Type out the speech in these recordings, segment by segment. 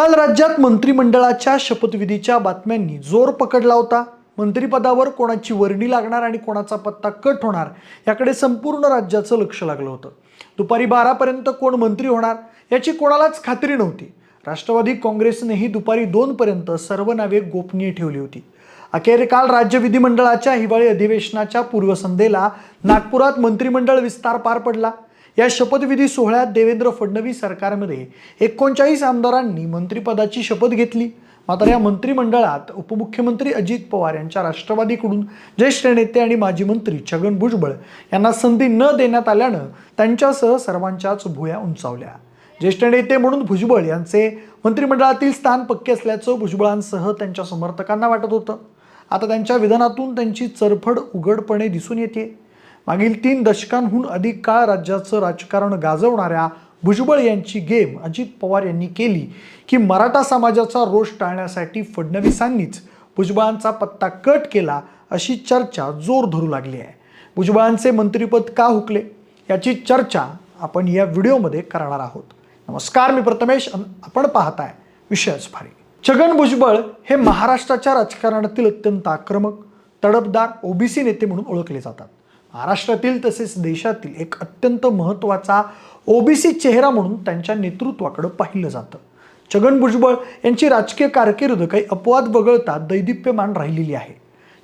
काल राज्यात मंत्रिमंडळाच्या शपथविधीच्या बातम्यांनी जोर पकडला होता. मंत्रिपदावर कोणाची वर्णी लागणार आणि कोणाचा पत्ता कट होणार याकडे संपूर्ण राज्याचं लक्ष लागलं होतं. दुपारी बारापर्यंत कोण मंत्री होणार याची कोणालाच खात्री नव्हती. राष्ट्रवादी काँग्रेसनेही दुपारी दोनपर्यंत सर्व नावे गोपनीय ठेवली होती. अखेर काल राज्य विधिमंडळाच्या हिवाळी अधिवेशनाच्या पूर्वसंध्येला नागपुरात मंत्रिमंडळ विस्तार पार पडला. या शपथविधी सोहळ्यात देवेंद्र फडणवीस सरकारमध्ये एकोणचाळीस आमदारांनी मंत्रिपदाची शपथ घेतली. मात्र या मंत्रिमंडळात उपमुख्यमंत्री अजित पवार यांच्या राष्ट्रवादीकडून ज्येष्ठ नेते आणि माजी मंत्री छगन भुजबळ यांना संधी न देण्यात आल्यानं त्यांच्यासह सर्वांच्याच भुया उंचावल्या. ज्येष्ठ नेते म्हणून भुजबळ यांचे मंत्रिमंडळातील स्थान पक्के असल्याचं भुजबळांसह त्यांच्या समर्थकांना वाटत होतं. आता त्यांच्या विधानातून त्यांची चरफड उघडपणे दिसून येते मागील तीन दशकांहून अधिक काळ राज्याचं राजकारण गाजवणाऱ्या भुजबळ यांची गेम अजित पवार यांनी केली की मराठा समाजाचा रोष टाळण्यासाठी फडणवीसांनीच भुजबळांचा पत्ता कट केला अशी चर्चा जोर धरू लागली आहे. भुजबळांचे मंत्रिपद का हुकले? याची चर्चा आपण या व्हिडिओमध्ये करणार आहोत. नमस्कार मी प्रथमेश आपण पाहताय विषयच भारी. छगन भुजबळ हे महाराष्ट्राच्या राजकारणातील अत्यंत आक्रमक तडपदार ओबीसी नेते म्हणून ओळखले जातात. महाराष्ट्रातील तसेच देशातील एक अत्यंत महत्त्वाचा ओबीसी चेहरा म्हणून त्यांच्या नेतृत्वाकडे पाहिलं जातं. छगन भुजबळ यांची राजकीय कारकीर्द काही अपवाद वगळता दैदिप्यमान राहिलेली आहे.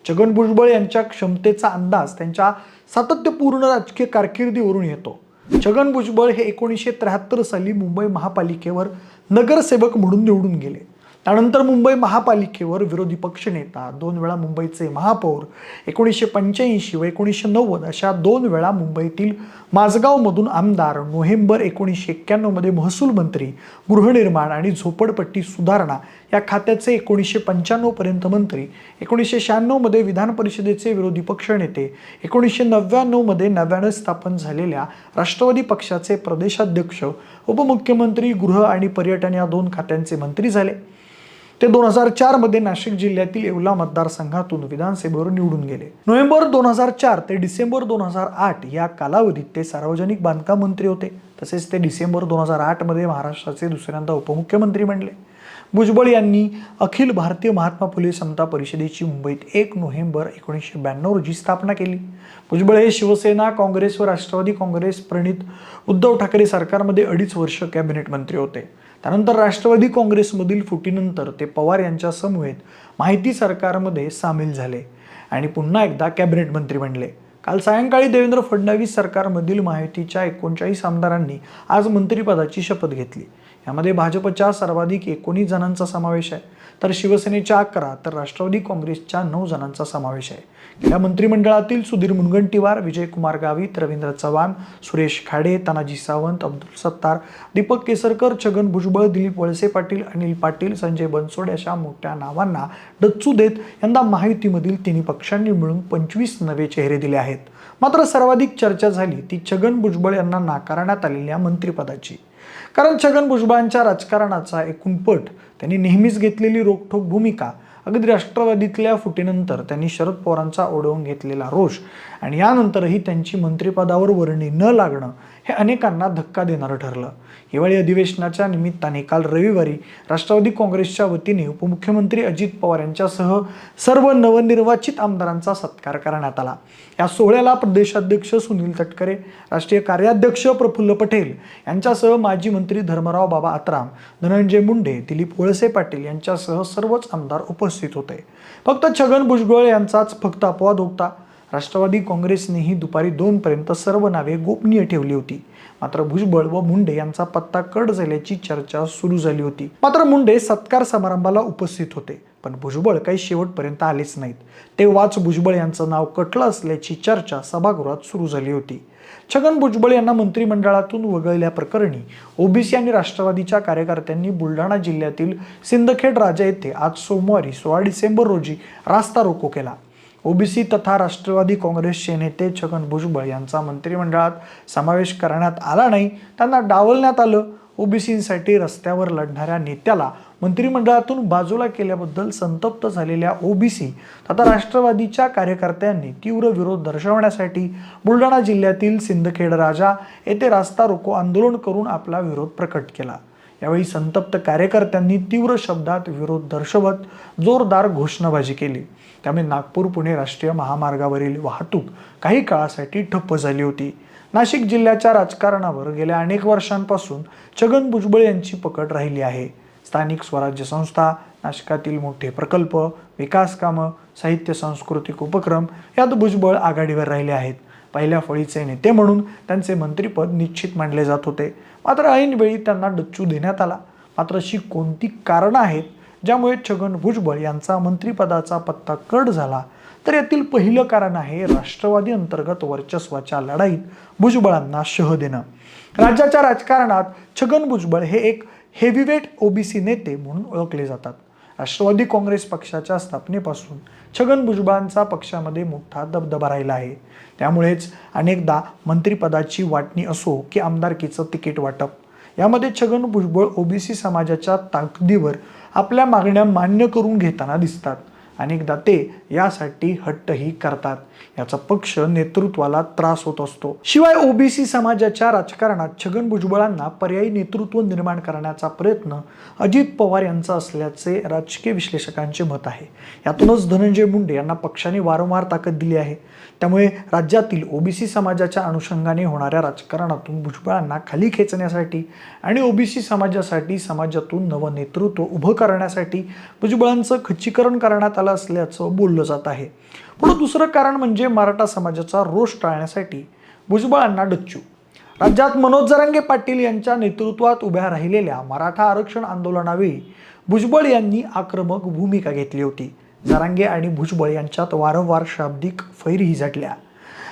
छगन भुजबळ यांच्या क्षमतेचा अंदाज त्यांच्या सातत्यपूर्ण राजकीय कारकिर्दीवरून येतो. छगन भुजबळ हे एकोणीसशे त्र्याहत्तर साली मुंबई महापालिकेवर नगरसेवक म्हणून निवडून गेले. त्यानंतर मुंबई महापालिकेवर विरोधी पक्षनेता दोन वेळा मुंबईचे महापौर एकोणीसशे पंच्याऐंशी व एकोणीसशे नव्वद अशा दोन वेळा मुंबईतील माझगावमधून आमदार नोव्हेंबर एकोणीसशे एक्क्याण्णवमध्ये महसूल मंत्री गृहनिर्माण आणि झोपडपट्टी सुधारणा या खात्याचे एकोणीसशे पंच्याण्णवपर्यंत मंत्री एकोणीसशे शहाण्णवमध्ये विधान परिषदेचे विरोधी पक्षनेते एकोणीसशे नव्याण्णवमध्ये नव्यानं स्थापन झालेल्या राष्ट्रवादी पक्षाचे प्रदेशाध्यक्ष उपमुख्यमंत्री गृह आणि पर्यटन या दोन खात्यांचे मंत्री झाले. ते दोन हजार चारमध्ये नाशिक जिल्ह्यातील येवला मतदारसंघातून विधानसभेवर निवडून गेले. नोव्हेंबर दोन हजार चार ते डिसेंबर दोन हजार आठ या कालावधीत ते सार्वजनिक बांधकाम मंत्री होते. तसेच ते डिसेंबर दोन हजार आठमध्ये महाराष्ट्राचे दुसऱ्यांदा उपमुख्यमंत्री बनले. भुजबळ यांनी अखिल भारतीय महात्मा फुले समता परिषदेची मुंबईत एक नोव्हेंबर एकोणीसशे ब्याण्णव रोजी स्थापना केली. भुजबळ हे शिवसेना काँग्रेस व राष्ट्रवादी काँग्रेस प्रणित उद्धव ठाकरे सरकारमध्ये अडीच वर्ष कॅबिनेट मंत्री होते. त्यानंतर राष्ट्रवादी काँग्रेसमधील फुटीनंतर ते पवार यांच्या समूहेत माहिती सरकारमध्ये सामील झाले आणि पुन्हा एकदा कॅबिनेट मंत्री बनले. काल सायंकाळी देवेंद्र फडणवीस सरकारमधील माहितीच्या एकोणचाळीस आमदारांनी आज मंत्रिपदाची शपथ घेतली. यामध्ये भाजपच्या सर्वाधिक एकोणीस जणांचा समावेश आहे. तर शिवसेनेच्या अकरा तर राष्ट्रवादी काँग्रेसच्या नऊ जणांचा समावेश आहे. या मंत्रिमंडळातील सुधीर मुनगंटीवार विजयकुमार गावित रवींद्र चव्हाण सुरेश खाडे तानाजी सावंत अब्दुल सत्तार दीपक केसरकर छगन भुजबळ दिलीप वळसे पाटील अनिल पाटील संजय बनसोड अशा मोठ्या नावांना डच्चू देत यंदा महायुतीमधील तिन्ही पक्षांनी मिळून पंचवीस नवे चेहरे दिले आहेत. मात्र सर्वाधिक चर्चा झाली ती छगन भुजबळ यांना नाकारण्यात आलेल्या मंत्रिपदाची. कारण छगन भुजबळांच्या राजकारणाचा एकूण पट त्यांनी नेहमीच घेतलेली रोखठोक भूमिका अगदी राष्ट्रवादीतल्या फुटीनंतर त्यांनी शरद पवारांचा ओढवून घेतलेला रोष आणि यानंतरही त्यांची मंत्रिपदावर वर्णी न लागणं हे अनेकांना धक्का देणारं ठरलं. हिवाळी अधिवेशनाच्या निमित्ताने काल रविवारी राष्ट्रवादी काँग्रेसच्या वतीने उपमुख्यमंत्री अजित पवार यांच्यासह सर्व नवनिर्वाचित आमदारांचा सत्कार करण्यात आला. या सोहळ्याला प्रदेशाध्यक्ष सुनील तटकरे राष्ट्रीय कार्याध्यक्ष प्रफुल्ल पटेल यांच्यासह माजी मंत्री धर्मराव बाबा आत्राम धनंजय मुंडे दिलीप वळसे पाटील यांच्यासह सर्वच आमदार उपस्थित होते. फक्त छगन भुजबळ यांचाच फक्त अपवाद होता. राष्ट्रवादी काँग्रेसनेही दुपारी दोनपर्यंत सर्व नावे गोपनीय ठेवली होती. मात्र भुजबळ व मुंडे यांचा पत्ता कट झाल्याची चर्चा सुरू झाली होती. मात्र मुंडे सत्कार समारंभाला उपस्थित होते पण भुजबळ काही शेवटपर्यंत आलेच नाहीत. तेव्हाच भुजबळ यांचं नाव कटलं असल्याची चर्चा सभागृहात सुरू झाली होती. छगन भुजबळ यांना मंत्रिमंडळातून वगळल्याप्रकरणी ओबीसी आणि राष्ट्रवादीच्या कार्यकर्त्यांनी बुलढाणा जिल्ह्यातील सिंदखेड राजा येथे आज सोमवारी सोळा डिसेंबर रोजी रास्ता रोको केला. ओबीसी तथा राष्ट्रवादी काँग्रेसचे नेते छगन भुजबळ यांचा मंत्रिमंडळात समावेश करण्यात आला नाही त्यांना डावलण्यात आलं. ओबीसींसाठी रस्त्यावर लढणाऱ्या नेत्याला मंत्रिमंडळातून बाजूला केल्याबद्दल संतप्त झालेल्या ओबीसी तथा राष्ट्रवादीच्या कार्यकर्त्यांनी तीव्र विरोध दर्शवण्यासाठी बुलढाणा जिल्ह्यातील सिंदखेड राजा येथे रास्ता रोको आंदोलन करून आपला विरोध प्रकट केला. यावेळी संतप्त कार्यकर्त्यांनी तीव्र शब्दात विरोध दर्शवत जोरदार घोषणाबाजी केली. त्यामुळे नागपूर पुणे राष्ट्रीय महामार्गावरील वाहतूक काही काळासाठी ठप्प झाली होती. नाशिक जिल्ह्याच्या राजकारणावर गेल्या अनेक वर्षांपासून छगन भुजबळ यांची पकड राहिली आहे. स्थानिक स्वराज्य संस्था नाशकातील मोठे प्रकल्प विकास कामं साहित्य सांस्कृतिक उपक्रम यात भुजबळ आघाडीवर राहिले आहेत. पहिल्या फळीचे नेते म्हणून त्यांचे मंत्रिपद निश्चित मानले जात होते. मात्र ऐनवेळी त्यांना डच्चू देण्यात आला. मात्र अशी कोणती कारणं आहेत ज्यामुळे छगन भुजबळ यांचा मंत्रिपदाचा पत्ता कट झाला तर यातील पहिलं कारण आहे राष्ट्रवादी अंतर्गत वर्चस्वाच्या लढाईत भुजबळांना शह देणं. राज्याच्या राजकारणात छगन भुजबळ हे एक हेवीवेट ओबीसी नेते म्हणून ओळखले जातात. राष्ट्रवादी काँग्रेस पक्षाच्या स्थापनेपासून छगन भुजबळांचा पक्षामध्ये मोठा दबदबा राहिला आहे. त्यामुळेच अनेकदा मंत्रिपदाची वाटणी असो की आमदारकीचं तिकीट वाटप. यामध्ये छगन भुजबळ ओबीसी समाजाच्या ताकदीवर आपल्या मागण्या मान्य करून घेताना दिसतात. अनेकदा ते यासाठी हट्टही करतात. याचा पक्ष नेतृत्वाला त्रास होत असतो. शिवाय ओबीसी समाजाच्या राजकारणात छगन भुजबळांना पर्यायी नेतृत्व निर्माण करण्याचा प्रयत्न अजित पवार यांचा असल्याचे राजकीय विश्लेषकांचे मत आहे. यातूनच धनंजय मुंडे यांना पक्षाने वारंवार ताकद दिली आहे. त्यामुळे राज्यातील ओबीसी समाजाच्या अनुषंगाने होणाऱ्या राजकारणातून भुजबळांना खाली खेचण्यासाठी आणि ओबीसी समाजासाठी समाजातून नवं नेतृत्व उभं करण्यासाठी भुजबळांचं खच्चीकरण करण्यात आलं असल्याचं बोललं जात आहे. पुढं दुसरं कारण म्हणजे मराठा समाजाचा रोष टाळण्यासाठी भुजबळांना डच्चू. राज्यात मनोज जरांगे पाटील यांच्या नेतृत्वात उभ्या राहिलेल्या मराठा आरक्षण आंदोलनावेळी भुजबळ यांनी आक्रमक भूमिका घेतली होती. जरांगे आणि भुजबळ यांच्यात वारंवार शाब्दिक फैरीही झटल्या.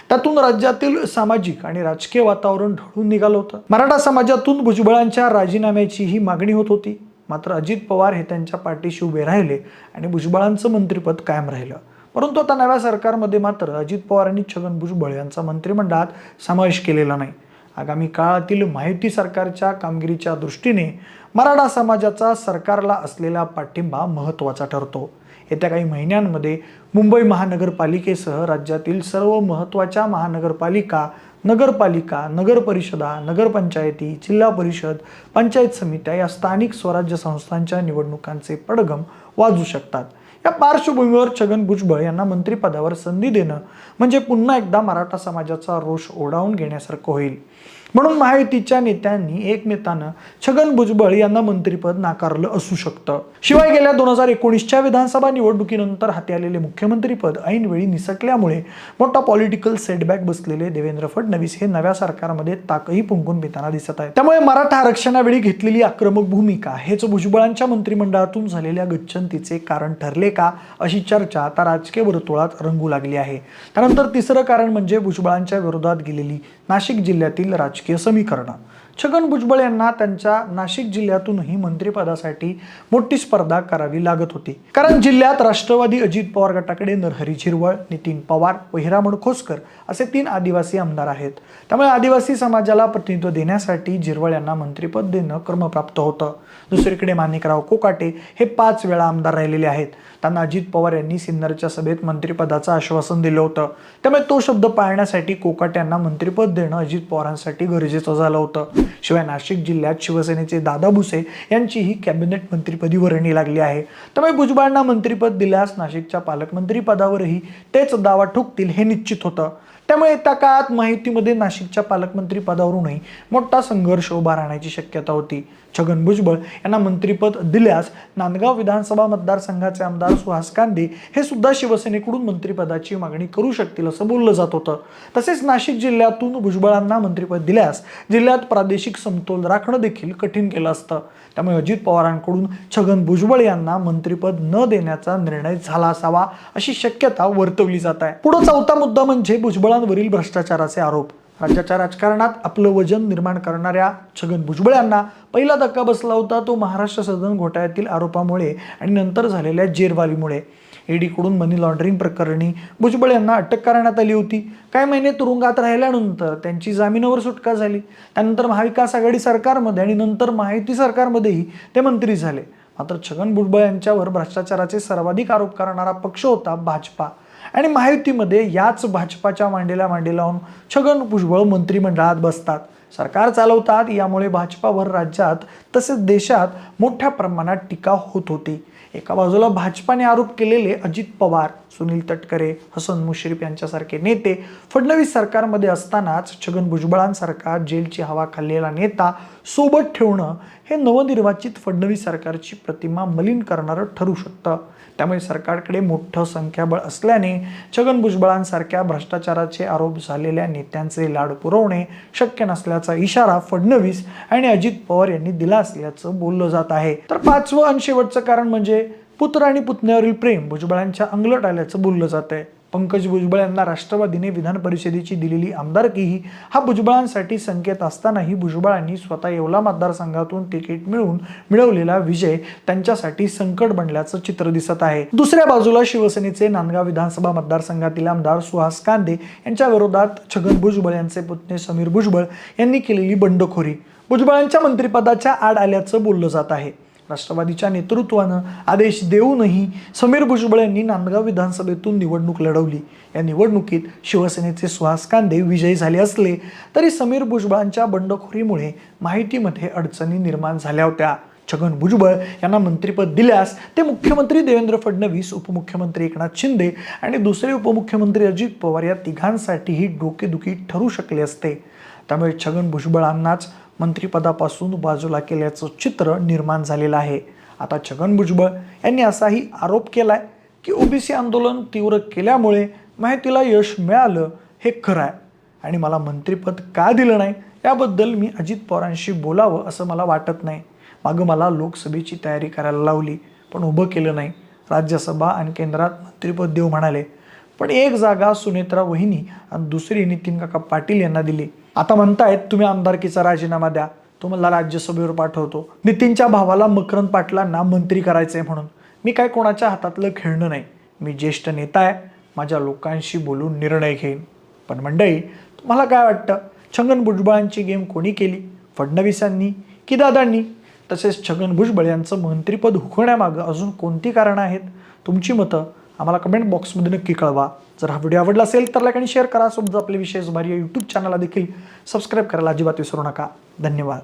त्यातून राज्यातील सामाजिक आणि राजकीय वातावरण ढळून निघालं होतं. मराठा समाजातून भुजबळांच्या राजीनाम्याची ही मागणी होत होती. मात्र अजित पवार हे त्यांच्या पाठीशी उभे राहिले आणि भुजबळांचं मंत्रिपद कायम राहिलं. परंतु आता नव्या सरकारमध्ये मात्र अजित पवार आणि छगन भुजबळ यांचा मंत्रिमंडळात समावेश केलेला नाही. आगामी काळातील माहिती सरकारच्या कामगिरीच्या दृष्टीने मराठा समाजाचा सरकारला असलेला पाठिंबा महत्त्वाचा ठरतो. येत्या काही महिन्यांमध्ये मुंबई महानगरपालिकेसह राज्यातील सर्व महत्त्वाच्या महानगरपालिका नगरपालिका नगरपरिषदा नगरपंचायती जिल्हा परिषद पंचायत समित्या या स्थानिक स्वराज्य संस्थांच्या निवडणुकांचे पडगम वाजू शकतात. या पार्श्वभूमीवर छगन भुजबळ यांना मंत्रिपदावर संधी देणं म्हणजे पुन्हा एकदा मराठा समाजाचा रोष ओढावून घेण्यासारखं होईल. म्हणून महायुतीच्या नेत्यांनी एकमेकानं छगन भुजबळ यांना मंत्रिपद नाकारलं असू शकतं. शिवाय गेल्या दोन हजार एकोणीसच्या विधानसभा निवडणुकीनंतर हाती आलेले मुख्यमंत्रीपद ऐनवेळी निसटल्यामुळे मोठा पॉलिटिकल सेटबॅक बसलेले देवेंद्र फडणवीस हे नव्या सरकारमध्ये ताकही पुंकून पिताना दिसत आहेत. त्यामुळे मराठा आरक्षणावेळी घेतलेली आक्रमक भूमिका हेच भुजबळांच्या मंत्रिमंडळातून झालेल्या गच्छंतीचे कारण ठरले का अशी चर्चा आता राजकीय वर्तुळात रंगू लागली आहे. त्यानंतर तिसरं कारण म्हणजे भुजबळांच्या विरोधात गेलेली नाशिक जिल्ह्यातील राजकीय समीकरणं. छगन भुजबळ यांना त्यांच्या नाशिक जिल्ह्यातूनही मंत्रिपदासाठी मोठी स्पर्धा करावी लागत होती. कारण जिल्ह्यात राष्ट्रवादी अजित पवार गटाकडे नरहरी झिरवळ नितीन पवार व हिरामण खोसकर असे तीन आदिवासी आमदार आहेत. त्यामुळे आदिवासी समाजाला प्रतिनिधित्व देण्यासाठी झिरवळ यांना मंत्रिपद देणं क्रमप्राप्त होतं. दुसरीकडे माणिकराव कोकाटे हे पाच वेळा आमदार राहिलेले आहेत. त्यांना अजित पवार यांनी सिन्नरच्या सभेत मंत्रिपदाचं आश्वासन दिलं होतं. त्यामुळे तो शब्द पाळण्यासाठी कोकाटे यांना मंत्रिपद देणं अजित पवारांसाठी गरजेचं झालं होतं. शिवाय नाशिक जिल्ह्यात शिवसेनेचे दादा भुसे यांचीही कॅबिनेट मंत्रीपदी वर्णी लागली आहे. त्यामुळे भुजबळांना मंत्रिपद दिल्यास नाशिकच्या पालकमंत्रीपदावरही तेच दावा ठोकतील हे निश्चित होतं. त्यामुळे येत्या काळात माहितीमध्ये नाशिकच्या पालकमंत्री पदावरूनही मोठा संघर्ष उभा राहण्याची शक्यता होती. छगन भुजबळ यांना मंत्रिपद दिल्यास नांदगाव विधानसभा मतदारसंघाचे आमदार सुहास कांदे हे सुद्धा शिवसेनेकडून मंत्रिपदाची मागणी करू शकतील असं बोललं जात होतं. तसेच नाशिक जिल्ह्यातून भुजबळांना मंत्रिपद दिल्यास जिल्ह्यात प्रादेशिक समतोल राखणं देखील कठीण केलं असतं. त्यामुळे अजित पवारांकडून छगन भुजबळ यांना मंत्रिपद न देण्याचा निर्णय झाला असावा अशी शक्यता वर्तवली जात आहे. पुढे चौथा मुद्दा म्हणजे भुजबळांवरील भ्रष्टाचाराचे आरोप. राज्याच्या राजकारणात आपलं वजन निर्माण करणाऱ्या छगन भुजबळ यांना पहिला धक्का बसला होता तो महाराष्ट्र सदन घोटाळ्यातील आरोपामुळे आणि नंतर झालेल्या जेरवालीमुळे ईडीकडून मनी लॉन्ड्रिंग प्रकरणी भुजबळ यांना अटक करण्यात आली होती. काही महिने तुरुंगात राहिल्यानंतर त्यांची जामिनावर सुटका झाली. त्यानंतर महाविकास आघाडी सरकारमध्ये आणि नंतर माहिती सरकारमध्येही ते मंत्री झाले. मात्र छगन भुजबळ यांच्यावर भ्रष्टाचाराचे सर्वाधिक आरोप करणारा पक्ष होता भाजपा. आणि महायुतीमध्ये याच भाजपाच्या मांडीला मांडी लावून छगन भुजबळ मंत्रिमंडळात बसतात. सरकार चालवतात यामुळे भाजपावर राज्यात तसेच देशात मोठ्या प्रमाणात टीका होत होती. एका बाजूला भाजपाने आरोप केलेले अजित पवार सुनील तटकरे हसन मुश्रीफ यांच्यासारखे नेते फडणवीस सरकारमध्ये असतानाच छगन भुजबळांसारखा जेलची हवा खाल्लेला नेता सोबत ठेवणं हे नवनिर्वाचित फडणवीस सरकारची प्रतिमा मलिन करणारं ठरू शकतं. त्यामुळे सरकारकडे मोठं संख्याबळ असल्याने छगन भुजबळांसारख्या भ्रष्टाचाराचे आरोप झालेल्या नेत्यांचे लाड पुरवणे शक्य नसल्याचा इशारा फडणवीस आणि अजित पवार यांनी दिला असल्याचं बोललं जात आहे. तर पाचवं आणि शेवटचं कारण म्हणजे पुत्र आणि पुतण्यावरील प्रेम भुजबळांच्या अंगलट आल्याचं बोललं जात आहे पंकज भुजबळ यांना राष्ट्रवादीने विधान परिषदेची दिलेली आमदारकीही हा भुजबळांसाठी संकेत असतानाही भुजबळांनी स्वतः येवला मतदारसंघातून तिकीट मिळवून मिळवलेला विजय त्यांच्यासाठी संकट बनल्याचं चित्र दिसत आहे. दुसऱ्या बाजूला शिवसेनेचे नांदगाव विधानसभा मतदारसंघातील आमदार सुहास कांदे यांच्या विरोधात छगन भुजबळ यांचे पुतणे समीर भुजबळ यांनी केलेली बंडखोरी. भुजबळांच्या मंत्रिपदाच्या आड आल्याचं बोललं जात आहे. राष्ट्रवादीच्या नेतृत्वानं आदेश देऊनही समीर भुजबळ यांनी नांदगाव विधानसभेतून निवडणूक लढवली. या निवडणुकीत शिवसेनेचे सुहास कांदे विजयी झाले असले तरी समीर भुजबळांच्या बंडखोरीमुळे माहितीमध्ये अडचणी निर्माण झाल्या होत्या. छगन भुजबळ यांना मंत्रिपद दिल्यास ते मुख्यमंत्री देवेंद्र फडणवीस उपमुख्यमंत्री एकनाथ शिंदे आणि दुसरे उपमुख्यमंत्री अजित पवार या तिघांसाठीही डोकेदुखी ठरू शकले असते. त्यामुळे छगन भुजबळांनाच मंत्रिपदापासून बाजूला केल्याचं चित्र निर्माण झालेलं आहे. आता छगन भुजबळ यांनी असाही आरोप केलाय की ओबीसी आंदोलन तीव्र केल्यामुळे माहितीला यश मिळालं हे खरं आहे आणि मला मंत्रिपद का दिलं नाही याबद्दल मी अजित पवारांशी बोलावं असं मला वाटत नाही. मागं मला लोकसभेची तयारी करायला लावली पण उभं केलं नाही. राज्यसभा आणि केंद्रात मंत्रिपद देऊ म्हणाले. पण एक जागा सुनेत्रा वहिनी आणि दुसरी नितीन काका पाटील यांना दिली. आता म्हणतायत तुम्ही आमदारकीचा राजीनामा द्या. तुम्हाला राज्यसभेवर पाठवतो. नितीनच्या भावाला मकरंद पाटलांना मंत्री करायचंय म्हणून. मी काय कोणाच्या हातातलं खेळणं नाही. मी ज्येष्ठ नेता आहे. माझ्या लोकांशी बोलून निर्णय घेईन. पण मंडळी तुम्हाला काय वाटतं? छगन भुजबळांची गेम कोणी केली? फडणवीसांनी की दादांनी? तसेच छगन भुजबळ यांचं मंत्रीपद हुकवण्यामागं अजून कोणती कारणं आहेत? तुमची मतं आम्हाला कमेंट बॉक्समध्ये नक्की कळवा. जर हा व्हिडिओ आवडला असेल तर लाईक आणि शेअर करा. सोबत आपले विशेष भारी यूट्यूब चॅनलला देखील सबस्क्राईब करायला अजिबात विसरू नका. धन्यवाद.